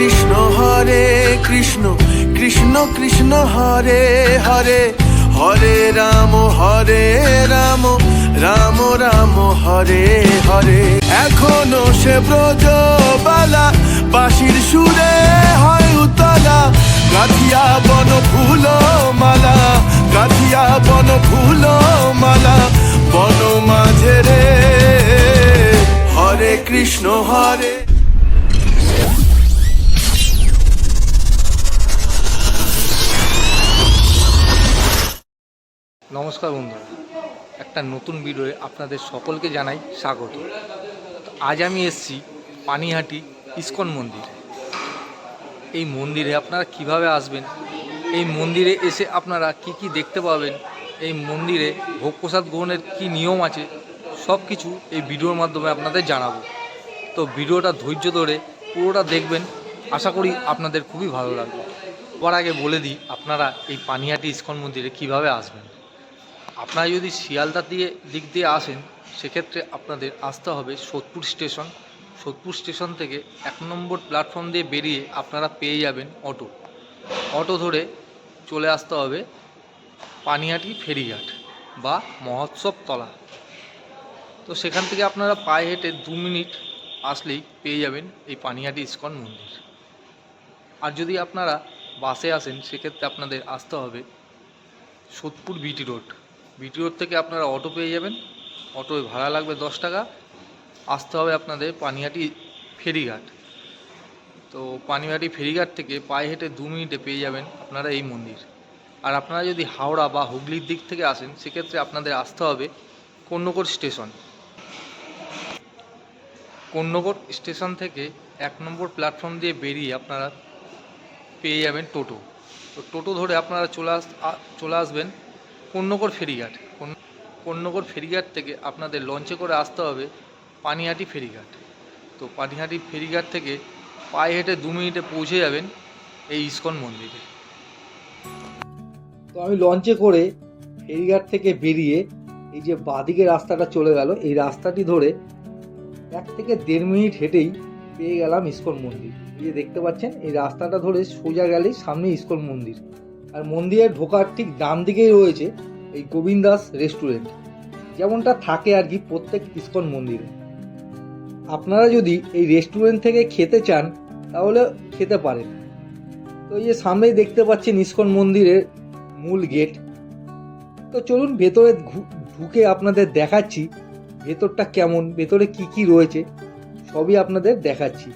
কৃষ্ণ হরে কৃষ্ণ কৃষ্ণ কৃষ্ণ হরে হরে হরে রাম হরে রাম রাম রাম, হরে হরে। এখনও সে ব্রজবালা, বাঁশির সুরে হয় উতলা। গাথিয়া বন ফুল মালা, গাথিয়া বন ফুল মালা, বন মাঝে রে। হরে কৃষ্ণ, হরে নমস্কার বন্ধুরা একটা নতুন ভিডিওয়ে আপনাদের সকলকে জানাই স্বাগত। আজ আমি এসেছি পানিহাটি ইস্কন মন্দির। এই মন্দিরে আপনারা কীভাবে আসবেন? এই মন্দিরে এসে আপনারা কি কি দেখতে পাবেন? এই মন্দিরে ভোগ প্রসাদ গ্রহণের কী নিয়ম আছে? সব কিছু এই ভিডিওর মাধ্যমে আপনাদের জানাব। তো ভিডিওটা ধৈর্য ধরে পুরোটা দেখবেন। আশা করি আপনাদের খুবই ভালো লাগবে। সবার আগে বলে দিই, আপনারা এই পানিহাটি ইস্কন মন্দিরে কীভাবে আসবেন? আপনারা যদি শিয়ালদা দিয়ে দিক দিয়ে আসেন, সেক্ষেত্রে আপনাদের আসতে হবে সোদপুর স্টেশন। সোদপুর স্টেশন থেকে এক নম্বর প্ল্যাটফর্ম দিয়ে বেরিয়ে আপনারা পেয়ে যাবেন অটো। অটো ধরে চলে আসতে হবে পানিহাটি ফেরিঘাট বা মহোৎসব তলা তো সেখান থেকে আপনারা পায়ে হেঁটে দু মিনিট আসলেই পেয়ে যাবেন এই পানিহাটি ইস্কন মন্দির। আর যদি আপনারা বাসে আসেন, সেক্ষেত্রে আপনাদের আসতে হবে Sodepur BT road. BT road থেকে আপনারা অটো পেয়ে যাবেন। অটোয় ভাড়া লাগবে দশ টাকা। আসতে হবে আপনাদের পানিহাটি ফেরিঘাট। তো পানিহাটি ফেরিঘাট থেকে পায়ে হেঁটে দু মিনিটে পেয়ে যাবেন আপনারা এই মন্দির। আর আপনারা যদি হাওড়া বা হুগলির দিক থেকে আসেন, সেক্ষেত্রে আপনাদের আসতে হবে কন্যকর স্টেশন। কন্যকর স্টেশন থেকে এক নম্বর প্ল্যাটফর্ম দিয়ে বেরিয়ে আপনারা পেয়ে যাবেন টোটো। তো টোটো ধরে আপনারা চলে আস চলে আসবেন কন্যকর ফেরিঘাট। কন- কন্যকর ফেরিঘাট থেকে আপনাদের লঞ্চে করে আসতে হবে পানিহাটি ফেরিঘাট। তো পানিহাটি ফেরিঘাট থেকে পায়ে হেঁটে দু মিনিটে পৌঁছে যাবেন এই ইস্কন মন্দিরে। তো আমি লঞ্চে করে ফেরিঘাট থেকে বেরিয়ে এই যে বাদিকে রাস্তাটা চলে গেল, এই রাস্তাটি ধরে এক থেকে দেড় মিনিট হেঁটেই পেয়ে গেলাম ইস্কন মন্দির। এই যে দেখতে পাচ্ছেন, এই রাস্তাটা ধরে সোজা গেলেই সামনে ইস্কন মন্দির। আর মন্দিরে ঢোকার ঠিক ডান দিকেই রয়েছে এই গোবিন্দাস রেস্টুরেন্ট যেমনটা থাকে আর কি প্রত্যেক ইস্কন মন্দিরে। আপনারা যদি এই রেস্টুরেন্ট থেকে খেতে চান, তাহলে খেতে পারেন। তো এই যে সামনেই দেখতে পাচ্ছেন ইস্কন মন্দিরের মূল গেট তো চলুন ভেতরে ঢুকে আপনাদের দেখাচ্ছি, ভেতরটা কেমন, ভেতরে কি কি রয়েছে, সবই আপনাদের দেখাচ্ছি।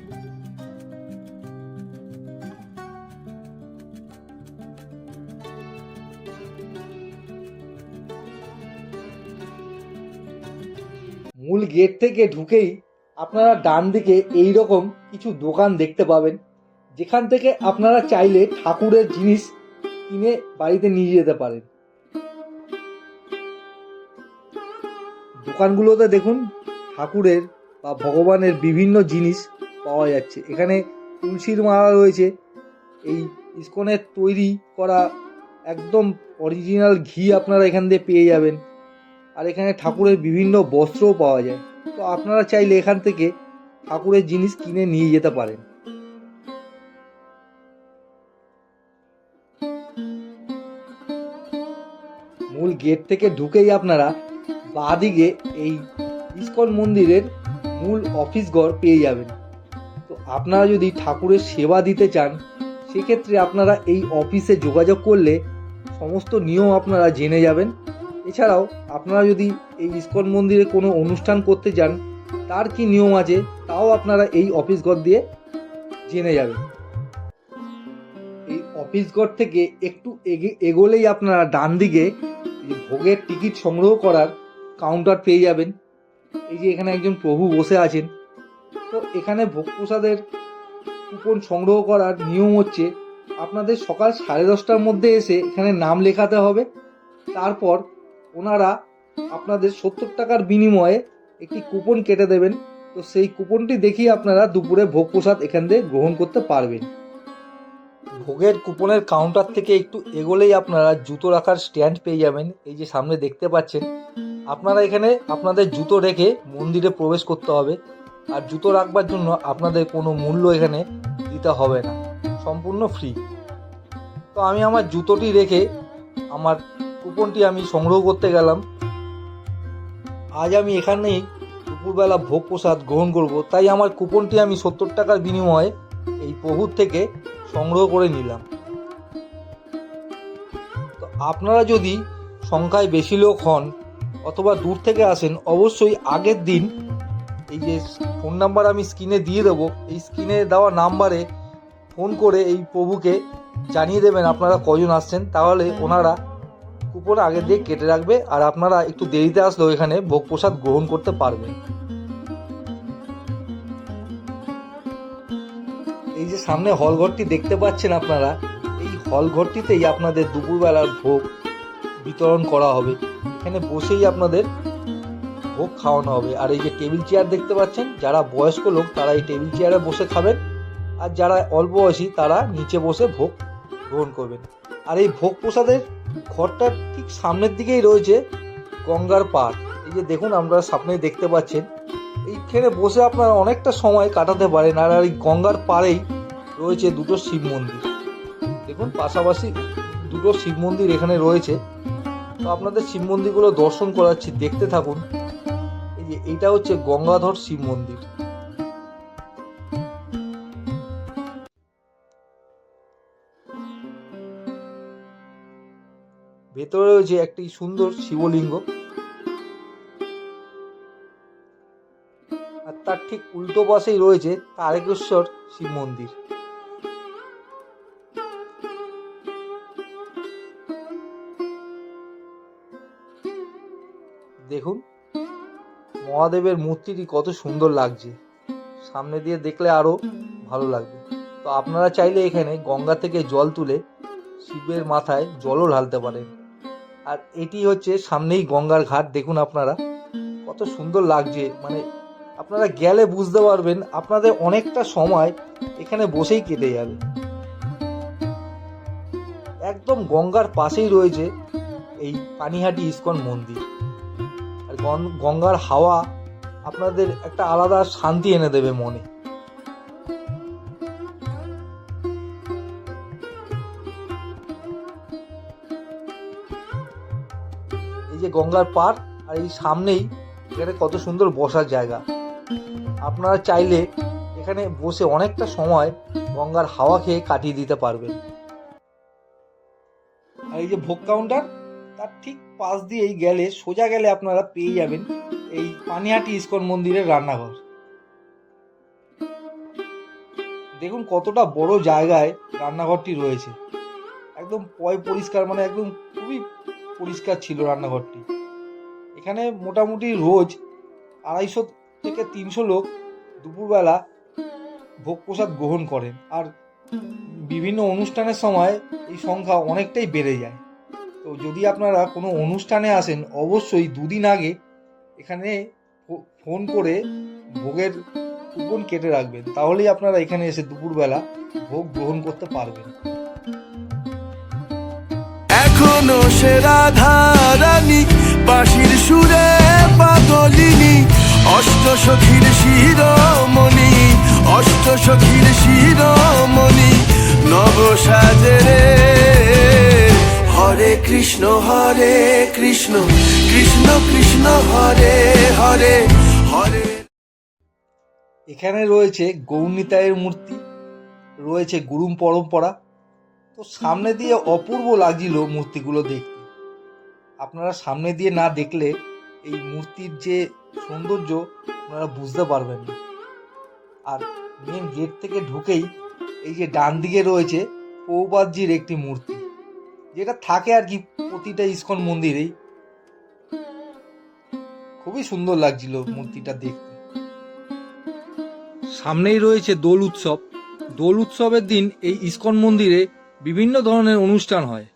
মূল গেট থেকে ঢুকেই আপনারা ডান দিকে এই রকম কিছু দোকান দেখতে পাবেন। যেখান থেকে আপনারা চাইলে ঠাকুরের জিনিস কিনে বাড়িতে নিয়ে যেতে পারেন। দোকানগুলোতে দেখুন, ঠাকুরের বা ভগবানের বিভিন্ন জিনিস পাওয়া যাচ্ছে। এখানে তুলসীর মালা রয়েছে। এই ইস্কনের তৈরি করা একদম অরিজিনাল ঘি আপনারা এখান দিয়ে পেয়ে যাবেন। আর এখানে ঠাকুরের বিভিন্ন বস্ত্রও পাওয়া যায়। তো আপনারা চাইলে এখান থেকে ঠাকুরের জিনিস কিনে নিয়ে যেতে পারেন। মূল গেট থেকে ঢুকেই আপনারা বাঁদিকে এই ইস্কন মন্দিরের মূল অফিস ঘর পেয়ে যাবেন। তো আপনারা যদি ঠাকুরের সেবা দিতে চান, সেক্ষেত্রে আপনারা এই অফিসে যোগাযোগ করলে সমস্ত নিয়ম আপনারা জেনে যাবেন। এছাড়াও আপনারা যদি এই ইস্কন মন্দিরে কোনো অনুষ্ঠান করতে যান, তার কি নিয়ম আছে তাও আপনারা এই অফিস ঘর দিয়ে জেনে যাবেন। এই অফিস ঘর থেকে একটু এগে, এগোলেই আপনারা ডান দিকে ভোগের টিকিট সংগ্রহ করার কাউন্টার পেয়ে যাবেন। এই যে এখানে একজন প্রভু বসে আছেন। তো এখানে ভোগ প্রসাদের কুপন সংগ্রহ করার নিয়ম হচ্ছে, আপনাদের সকাল সাড়ে দশটার মধ্যে এসে এখানে নাম লেখাতে হবে। তারপর ওনারা আপনাদের সত্তর টাকার বিনিময়ে একটি কুপন কেটে দেবেন। তো সেই কুপনটি দেখিয়ে আপনারা দুপুরে ভোগ প্রসাদ এখান থেকে গ্রহণ করতে পারবেন। ভোগের কুপনের কাউন্টার থেকে একটু এগোলেই আপনারা জুতো রাখার স্ট্যান্ড পেয়ে যাবেন। এই যে সামনে দেখতে পাচ্ছেন আপনারা এখানে আপনাদের জুতো রেখে মন্দিরে প্রবেশ করতে হবে। আর জুতো রাখবার জন্য আপনাদের কোনো মূল্য এখানে দিতে হবে না। সম্পূর্ণ ফ্রি তো আমি আমার জুতোটি রেখে আমার কুপনটি আমি সংগ্রহ করতে গেলাম। আজ আমি এখানেই দুপুরবেলা ভোগ প্রসাদ গ্রহণ করব। তাই আমার কুপনটি আমি সত্তর টাকার বিনিময়ে এই প্রভুর থেকে সংগ্রহ করে নিলাম। তো আপনারা যদি সংখ্যায় বেশি লোক হন অথবা দূর থেকে আসেন অবশ্যই আগের দিন এই যে ফোন নাম্বার আমি স্ক্রিনে দিয়ে দেবো এই স্ক্রিনে দেওয়া নাম্বারে ফোন করে এই প্রভুকে জানিয়ে দেবেন আপনারা কজন আসছেন। তাহলে ওনারা কুপন আগে দিয়ে কেটে রাখবে আর আপনারা একটু দেরিতে আসলেও এখানে ভোগ প্রসাদ গ্রহণ করতে পারবেন। এই যে সামনে হল ঘরটি দেখতে পাচ্ছেন আপনারা, এই হল ঘরটিতেই আপনাদের দুপুরবেলার ভোগ বিতরণ করা হবে। এখানে বসেই আপনাদের ভোগ খাওয়ানো হবে। আর এই যে টেবিল চেয়ার দেখতে পাচ্ছেন, যারা বয়স্ক লোক তারা এই টেবিল চেয়ারে বসে খাবেন, আর যারা অল্প বয়সী তারা নিচে বসে ভোগ গ্রহণ করবেন। আর এই ভোগ প্রসাদের ঘরটার ঠিক সামনের দিকেই রয়েছে গঙ্গার পাড়। এই যে দেখুন, আপনারা সামনে দেখতে পাচ্ছেন। এইখানে বসে আপনারা অনেকটা সময় কাটাতে পারেন। আর এই গঙ্গার পাড়েই রয়েছে দুটো শিব মন্দির। দেখুন, পাশাপাশি দুটো শিব মন্দির এখানে রয়েছে। তো আপনাদের শিব মন্দিরগুলো দর্শন করাচ্ছি, দেখতে থাকুন। এই যে, এইটা হচ্ছে গঙ্গাধর শিব মন্দির। ভেতরে রয়েছে একটি সুন্দর শিবলিঙ্গ আর তার ঠিক উল্টো পাশেই রয়েছে তারকেশ্বর শিব মন্দির। দেখুন মহাদেবের মূর্তিটি কত সুন্দর লাগছে। সামনে দিয়ে দেখলে আরও ভালো লাগবে। তো আপনারা চাইলে এখানে গঙ্গা থেকে জল তুলে শিবের মাথায় জলও ঢালতে পারেন। আর এটি হচ্ছে সামনেই গঙ্গার ঘাট, দেখুন আপনারা। কত সুন্দর লাগছে মানে আপনারা গেলে বুঝতে পারবেন, আপনাদের অনেকটা সময় এখানে বসেই কেটে যাবে। একদম গঙ্গার পাশেই রয়েছে এই পানিহাটি ইস্কন মন্দির। আর গঙ্গার হাওয়া আপনাদের একটা আলাদা শান্তি এনে দেবে মনে। গঙ্গার পার আর এই সামনেই এখানে কত সুন্দর বসার জায়গা। আপনারা চাইলে এখানে বসে অনেকটা সময় গঙ্গার হাওয়া খেয়ে কাটিয়ে দিতে পারবেন। আর এই যে ভোগ কাউন্টার তার ঠিক পাশ দিয়েই গেলে, সোজা গেলে আপনারা পেয়ে যাবেন এই পানিহাটি ইস্কন মন্দিরের রান্নাঘর। দেখুন কতটা বড় জায়গায় রান্নাঘরটি রয়েছে। একদম পয় পরিষ্কার মানে একদম খুবই পরিষ্কার ছিল রান্নাঘরটি। এখানে মোটামুটি রোজ আড়াইশো থেকে তিনশো লোক দুপুরবেলা ভোগ প্রসাদ গ্রহণ করেন আর বিভিন্ন অনুষ্ঠানের সময় এই সংখ্যা অনেকটাই বেড়ে যায়। তো যদি আপনারা কোনো অনুষ্ঠানে আসেন, অবশ্যই দুদিন আগে এখানে ফোন করে ভোগের কুপন কেটে রাখবেন। তাহলেই আপনারা এখানে এসে দুপুরবেলা ভোগ গ্রহণ করতে পারবেন। রাধারানী? বাঁশির সুরে অষ্ট সখীর অষ্ট সখীর হরে কৃষ্ণ হরে কৃষ্ণ কৃষ্ণ কৃষ্ণ, হরে হরে হরে। এখানে রয়েছে গৌরনীতায়ের মূর্তি, রয়েছে গুরুম পরম্পরা তো সামনে দিয়ে অপূর্ব লাগছিল মূর্তিগুলো দেখতে। আপনারা সামনে দিয়ে না দেখলে এই মূর্তির যে সৌন্দর্য আপনারা বুঝতে পারবেন না। আর মেন গেট থেকে ঢুকেই এই যে ডান দিকে রয়েছে পৌপাতজির একটি মূর্তি, যেটা থাকে আর কি প্রতিটা ইস্কন মন্দিরেই। খুবই সুন্দর লাগছিল মূর্তিটা দেখতে। সামনেই রয়েছে দোল উৎসব। দোল উৎসবের দিন এই ইস্কন মন্দিরে বিভিন্ন ধরনের অনুষ্ঠান হয়।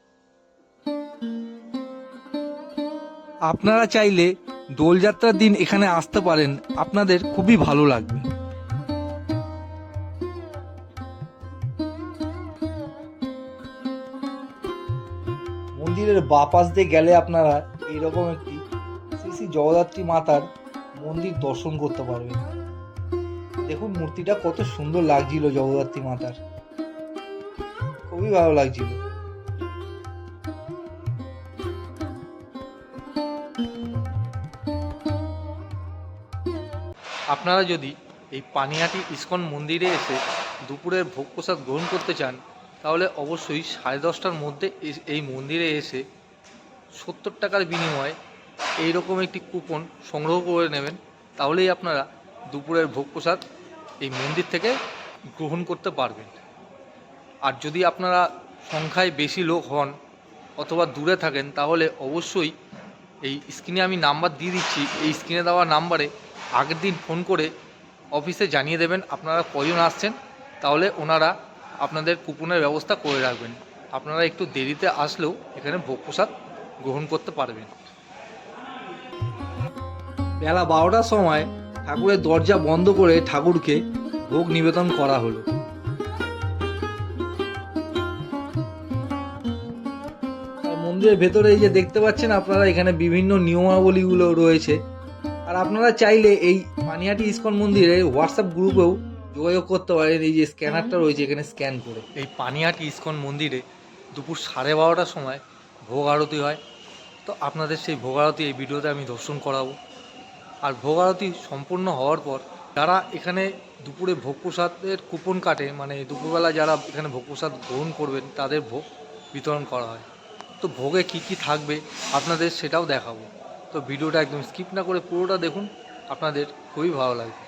আপনারা চাইলে দোলযাত্রার দিন এখানে আসতে পারেন। আপনাদের খুবই ভালো লাগবে। মন্দিরের বাপাস দিয়ে গেলে আপনারা এইরকম একটি শ্রী শ্রী জগদ্ধাত্রী মাতার মন্দির দর্শন করতে পারবেন। দেখুন, মূর্তিটা কত সুন্দর লাগছিল জগদ্ধাত্রী মাতার। খুবই ভালো লাগছিল। আপনারা যদি এই পানিয়াটি ইস্কন মন্দিরে এসে দুপুরের ভোগ প্রসাদ গ্রহণ করতে চান, তাহলে অবশ্যই সাড়ে দশটার মধ্যে এই মন্দিরে এসে সত্তর টাকার বিনিময়ে এই রকম একটি কুপন সংগ্রহ করে নেবেন। তাহলেই আপনারা দুপুরের ভোগ প্রসাদ এই মন্দির থেকে গ্রহণ করতে পারবেন। আর যদি আপনারা সংখ্যায় বেশি লোক হন অথবা দূরে থাকেন, তাহলে অবশ্যই এই স্ক্রিনে আমি নাম্বার দিয়ে দিচ্ছি। এই স্ক্রিনে দেওয়া নাম্বারে আগের দিন ফোন করে অফিসে জানিয়ে দেবেন আপনারা কজন আসছেন। তাহলে ওনারা আপনাদের কুপনের ব্যবস্থা করে রাখবেন। আপনারা একটু দেরিতে আসলেও এখানে ভোগ প্রসাদ গ্রহণ করতে পারবেন। বেলা বারোটার সময় ঠাকুরের দরজা বন্ধ করে ঠাকুরকে ভোগ নিবেদন করা হলো। আর ভেতরে এই যে দেখতে পাচ্ছেন আপনারা, এখানে বিভিন্ন নিয়মাবলীগুলো রয়েছে। আর আপনারা চাইলে এই পানিহাটি ইস্কন মন্দিরে হোয়াটসঅ্যাপ গ্রুপেও যোগাযোগ করতে পারেন। এই যে স্ক্যানারটা রয়েছে, এখানে স্ক্যান করে। এই পানিহাটি ইস্কন মন্দিরে দুপুর সাড়ে বারোটার সময় ভোগ আরতি হয়। তো আপনাদের সেই ভোগ আরতি এই ভিডিওতে আমি দর্শন করাবো। আর ভোগ আরতি সম্পূর্ণ হওয়ার পর যারা এখানে দুপুরে ভোগ প্রসাদের কুপন কাটে মানে দুপুরবেলা যারা এখানে ভোগ প্রসাদ গ্রহণ করবেন, তাদের ভোগ বিতরণ করা হয়। তো ভোগে কি কি থাকবে আপনাদের সেটাও দেখাবো। তো ভিডিওটা একদম স্কিপ না করে পুরোটা দেখুন, আপনাদের খুবই ভালো লাগবে।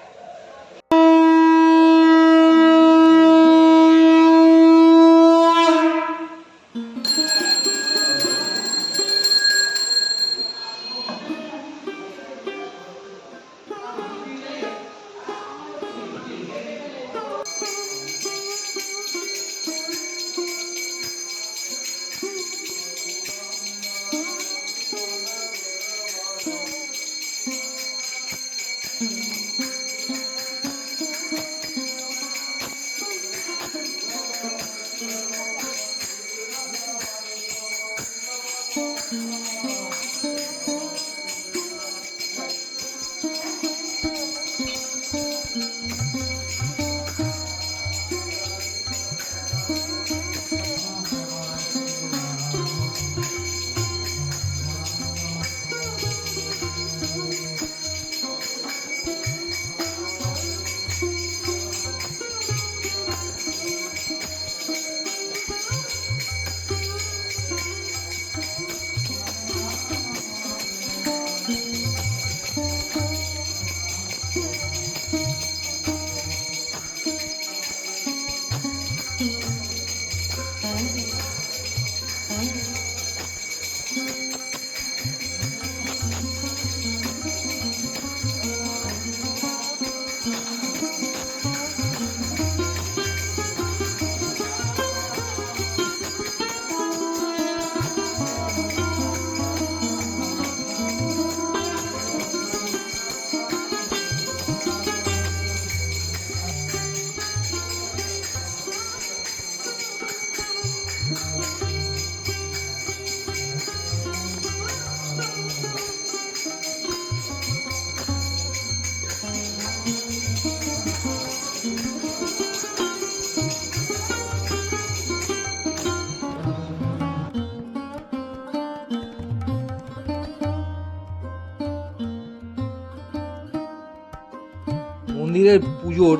মন্দিরের পুজোর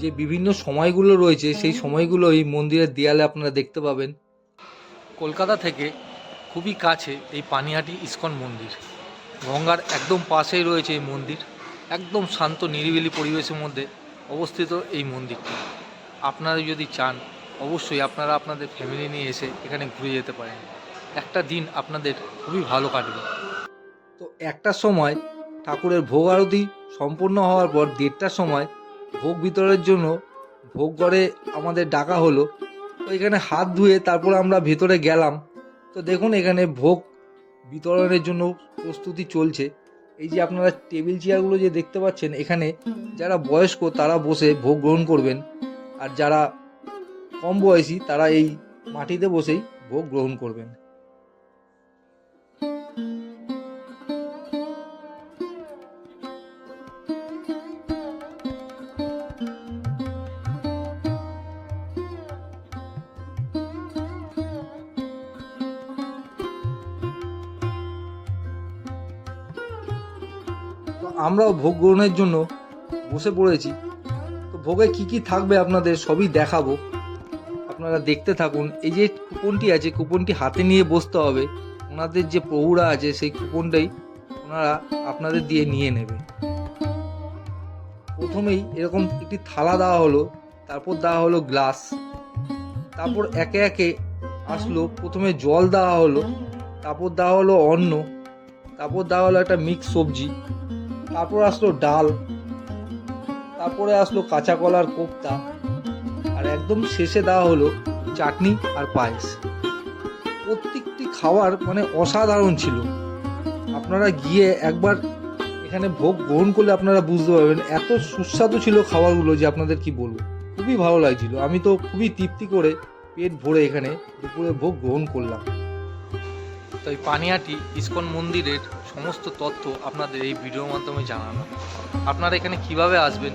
যে বিভিন্ন সময়গুলো রয়েছে, সেই সময়গুলো এই মন্দিরের দেয়ালে আপনারা দেখতে পাবেন। কলকাতা থেকে খুবই কাছে এই পানিহাটি ইস্কন মন্দির। গঙ্গার একদম পাশেই রয়েছে এই মন্দির। একদম শান্ত, নিরিবিলি পরিবেশের মধ্যে অবস্থিত এই মন্দিরটি। আপনারা যদি চান, অবশ্যই আপনারা আপনাদের ফ্যামিলি নিয়ে এসে এখানে ঘুরে যেতে পারেন। একটা দিন আপনাদের খুবই ভালো কাটবে। তো একটা সময় ঠাকুরের ভোগ আরতি সম্পূর্ণ হওয়ার পর দেড়টার সময় ভোগ বিতরণের জন্য ভোগ ঘরে আমাদের ডাকা হলো। তো এখানে হাত ধুয়ে তারপর আমরা ভেতরে গেলাম। তো দেখুন এখানে ভোগ বিতরণের জন্য প্রস্তুতি চলছে। এই যে আপনারা টেবিল চেয়ারগুলো যে দেখতে পাচ্ছেন, এখানে যারা বয়স্ক তারা বসে ভোগ গ্রহণ করবেন। আর যারা কম বয়সী তারা এই মাটিতে বসেই ভোগ গ্রহণ করবেন। আমরাও ভোগ গ্রহণের জন্য বসে পড়েছি। তো ভোগে কি কি থাকবে আপনাদের সবই দেখাবো। আপনারা দেখতে থাকুন। এই যে কুপনটি আছে, কুপনটি হাতে নিয়ে বসতে হবে। ওনাদের যে প্রভুরা আছে, সেই কুপনটাই ওনারা আপনাদের দিয়ে নিয়ে নেবে। প্রথমেই এরকম একটি থালা দেওয়া হলো, তারপর দেওয়া হলো গ্লাস। তারপর একে একে আসলো, প্রথমে জল দেওয়া হলো, তারপর দেওয়া হলো অন্ন, তারপর দেওয়া হলো একটা মিক্স সবজি। তারপর আসলো ডাল, তারপরে আসলো কাঁচা কলার কোপ্তা, আর একদম শেষে দেওয়া হলো চাটনি আর পায়েস। প্রত্যেকটি খাবার মানে অসাধারণ ছিল। আপনারা গিয়ে একবার এখানে ভোগ গ্রহণ করলে আপনারা বুঝতে পারবেন, এত সুস্বাদু ছিল খাবারগুলো যে আপনাদের কি বলব। খুবই ভালো লাগছিল। আমি তো খুবই তৃপ্তি করে পেট ভরে এখানে দুপুরে ভোগ গ্রহণ করলাম। তো এই পানিহাটি ইস্কন মন্দিরের সমস্ত তথ্য আপনাদের এই ভিডিওর মাধ্যমে জানানো। আপনারা এখানে কীভাবে আসবেন?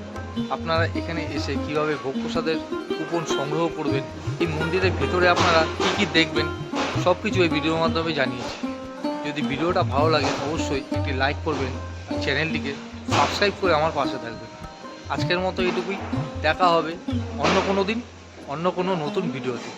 আপনারা এখানে এসে কীভাবে ভোগ প্রসাদের কুপন সংগ্রহ করবেন? এই মন্দিরের ভেতরে আপনারা কী কী দেখবেন? সব কিছু এই ভিডিওর মাধ্যমে জানিয়েছি। যদি ভিডিওটা ভালো লাগে, অবশ্যই একটি লাইক করবেন আর চ্যানেলটিকে সাবস্ক্রাইব করে আমার পাশে থাকবেন। আজকের মতো এটুকুই। দেখা হবে অন্য কোনো দিন, অন্য কোনো নতুন ভিডিওতে